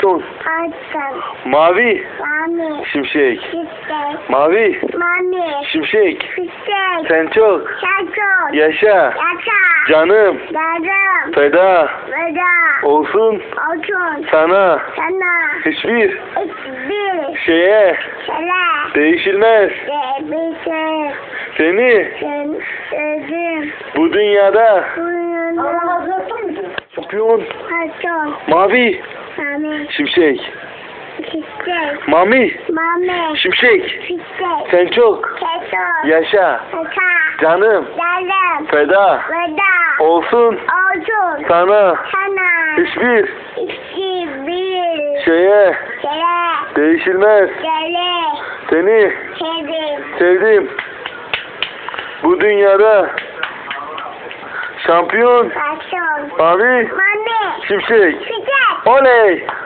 Ton. Açtım. Mavi. Mami. Şimşek. Çiçek. Mavi. Mami. Şimşek. Çiçek. Sen çok. Çaçok. Yaşa. Yaka. Canım. Yarım. Feda. Veda. Olsun. Olsun. Sana. Sana. Hiçbir Hiçbir şeye şeyler. değişilmez. Değişir. Seni Sen sevdim. bu dünyada Buyurun. şampiyon. Açtım. Mavi. Mami. Şimşek. Çiçek. Mami. Mami. Şimşek. Çiçek. Sen çok. Çaçok. Yaşa. Yaka. Canım. Yarım. Feda. Veda. Olsun. Olsun. Sana. Sana. Hiçbir Hiçbir şeye şeye değişilmez. göre Seni sevdim. sevdim. Bu dünyada şampiyon Açtım. mavi Mami. şimşek. Çiçek. Ole!